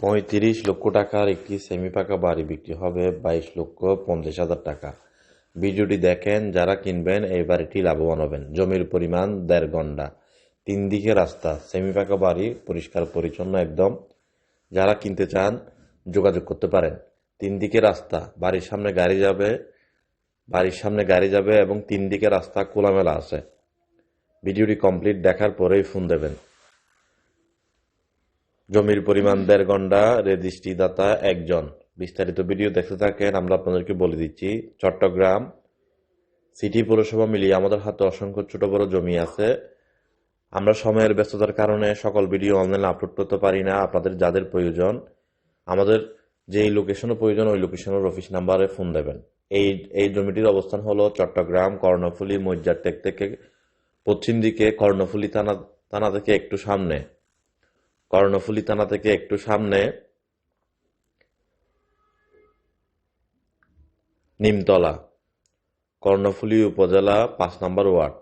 পঁয়ত্রিশ লক্ষ টাকার একটি সেমি পাকা বাড়ি বিক্রি হবে বাইশ লক্ষ পঞ্চাশ হাজার টাকা। ভিডিওটি দেখেন, যারা কিনবেন এই বাড়িটি লাভবান হবেন। জমির পরিমাণ দেড় গন্ডা তিন দিকে রাস্তা সেমি পাকা বাড়ি পরিষ্কার পরিচ্ছন্ন একদম। যারা কিনতে চান, যোগাযোগ করতে পারেন। তিন দিকে রাস্তা, বাড়ির সামনে গাড়ি যাবে, বাড়ির সামনে গাড়ি যাবে এবং তিন দিকে রাস্তা খোলামেলা আছে। ভিডিওটি কমপ্লিট দেখার পরেই ফোন দেবেন। জমির পরিমাণ দেড় ঘণ্টা, রেজিস্ট্রিদাতা একজন। বিস্তারিত ভিডিও দেখতে থাকেন, আমরা আপনাদেরকে বলে দিচ্ছি, চট্টগ্রাম সিটি পৌরসভা মিলিয়ে আমাদের হাতে অসংখ্য ছোট বড় জমি আছে। আমরা সময়ের ব্যস্ততার কারণে সকল ভিডিও অনলাইনে আপলোড করতে পারি না, আপনাদের যাদের প্রয়োজন। আমাদের যেই লোকেশনে প্রয়োজন, ওই লোকেশনের অফিস নাম্বারে ফোন দেবেন। এই এই জমিটির অবস্থান হলো চট্টগ্রাম, কর্ণফুলী, মজ্জার টেক থেকে পশ্চিম দিকে, কর্ণফুলী থানা থানা থেকে একটু সামনে। কর্ণফুলী থানা থেকে একটু সামনে নিমতলা, কর্ণফুলী উপজেলা পাঁচ নম্বর ওয়ার্ড।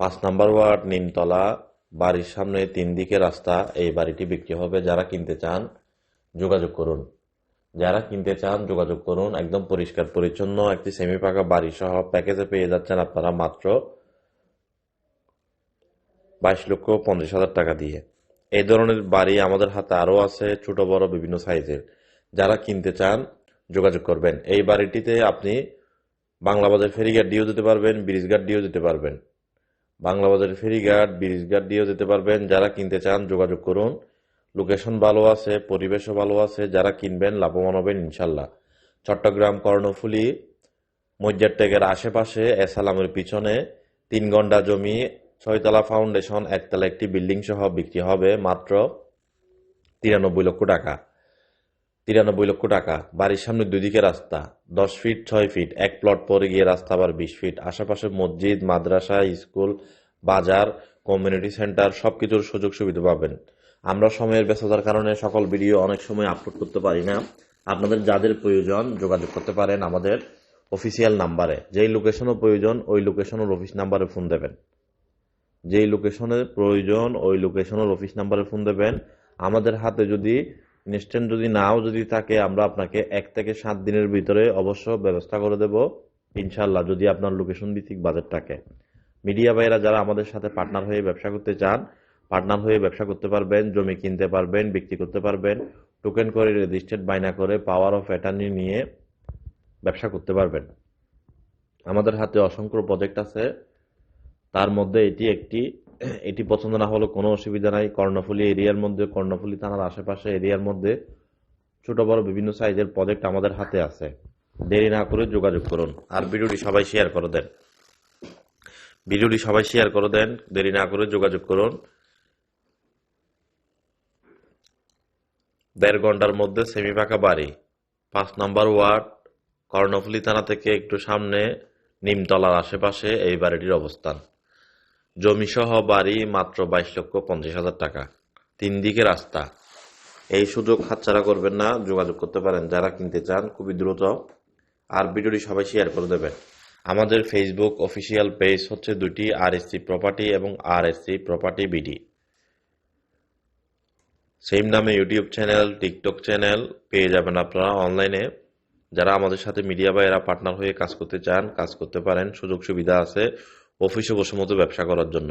পাঁচ নম্বর ওয়ার্ড, নিমতলা, বাড়ির সামনে তিন দিকে রাস্তা, এই বাড়িটি বিক্রি হবে। যারা কিনতে চান, যোগাযোগ করুন। যারা কিনতে চান, যোগাযোগ করুন। একদম পরিষ্কার, পরিচ্ছন্ন, একটি সেমি পাকা বাড়ি সহ প্যাকেজে পেয়ে যাচ্ছেন আপনারা মাত্র বাইশ লক্ষ পঞ্চাশ হাজার টাকা দিয়ে। এই ধরনের বাড়ি আমাদের হাতে আরও আছে, ছোট, বড়, বিভিন্ন সাইজের। যারা কিনতে চান, যোগাযোগ করবেন। এই বাড়িটিতে আপনি বাংলাবাজার ফেরিঘাট দিয়েও যেতে পারবেন, ব্রিজঘাট দিয়েও যেতে পারবেন। বাংলাবাজার ফেরিঘাট, ব্রিজঘাট দিয়েও যেতে পারবেন। যারা কিনতে চান, যোগাযোগ করুন। লোকেশন ভালো আছে, পরিবেশও ভালো আছে। যারা কিনবেন, লাভবান হবেন ইনশাল্লাহ। চট্টগ্রাম কর্ণফুলী মজ্জার টেকের আশেপাশে এসালামের পিছনে তিন ঘণ্টা জমি ছয়তলা ফাউন্ডেশন, একতলা একটি বিল্ডিং সহ বিক্রি হবে মাত্র তিরানব্বই লক্ষ টাকা। তিরানব্বই লক্ষ টাকা। বাড়ির সামনে দুই দিকে রাস্তা, দশ ফিট, ছয় ফিট, এক প্লট পরে গিয়ে রাস্তা আবার বিশ ফিট। আশেপাশে মসজিদ, মাদ্রাসা, স্কুল, বাজার, কমিউনিটি সেন্টার সব কিছুর সুযোগ সুবিধা পাবেন। আমরা সময়ের ব্যস্ততার কারণে সকল ভিডিও অনেক সময় আপলোড করতে পারি না। আপনাদের যাদের প্রয়োজন যোগাযোগ করতে পারেন আমাদের অফিসিয়াল নাম্বারে যেই লোকেশনও প্রয়োজন, ওই লোকেশনের অফিস নাম্বারে ফোন দেবেন। যেই লোকেশনের প্রয়োজন, ওই লোকেশনের অফিস নাম্বারে ফোন দেবেন। আমাদের হাতে যদি ইনস্ট্যান্ট যদি নাও যদি থাকে, আমরা আপনাকে এক থেকে সাত দিনের ভিতরে অবশ্য ব্যবস্থা করে দেব ইনশাল্লাহ যদি আপনার লোকেশন ভিত্তিক বাজেট থাকে। মিডিয়া ভাইরা যারা আমাদের সাথে পার্টনার হয়ে ব্যবসা করতে চান পার্টনার হয়ে ব্যবসা করতে পারবেন, জমি কিনতে পারবেন, বিক্রি করতে পারবেন টোকেন করে রেজিস্টার্ড বাইনা করে পাওয়ার অফ অ্যাটার্নি নিয়ে ব্যবসা করতে পারবেন। আমাদের হাতে অসংখ্য প্রজেক্ট আছে। তার মধ্যে এটি একটি, এটি পছন্দ না হলে কোনো অসুবিধা নাই। কর্ণফুলী এরিয়ার মধ্যে, কর্ণফুলী থানার আশেপাশে এরিয়ার মধ্যে ছোট বড় বিভিন্ন সাইজের প্রজেক্ট আমাদের হাতে আছে। দেরি না করে যোগাযোগ করুন আর ভিডিওটি সবাই শেয়ার করে দেন। ভিডিওটি সবাই শেয়ার করে দেন, দেরি না করে যোগাযোগ করুন। দেড় ঘণ্টার মধ্যে সেমি পাকা বাড়ি, পাঁচ নম্বর ওয়ার্ড, কর্ণফুলী থানা থেকে একটু সামনে, নিমতলার আশেপাশে এই বাড়িটির অবস্থান। জমিসহ বাড়ি মাত্র বাইশ লক্ষ পঞ্চাশ হাজার টাকা। তিন দিকে রাস্তা। এই সুযোগ হাতছাড়া করবেন না, যোগাযোগ করতে পারেন। যারা কিনতে চান, খুবই দ্রুত। আর ভিডিওটি সবাই শেয়ার করে দেবেন। আমাদের ফেসবুক অফিসিয়াল পেজ হচ্ছে দুটি আর প্রপার্টি এবং R SC property BD same নামে ইউটিউব চ্যানেল টিকটক চ্যানেল পেয়ে যাবেন আপনারা অনলাইনে যারা আমাদের সাথে মিডিয়া বা এরা পার্টনার হয়ে কাজ করতে চান, কাজ করতে পারেন সুযোগ সুবিধা আছে। অফিসে বসে মতো ব্যবসা করার জন্য।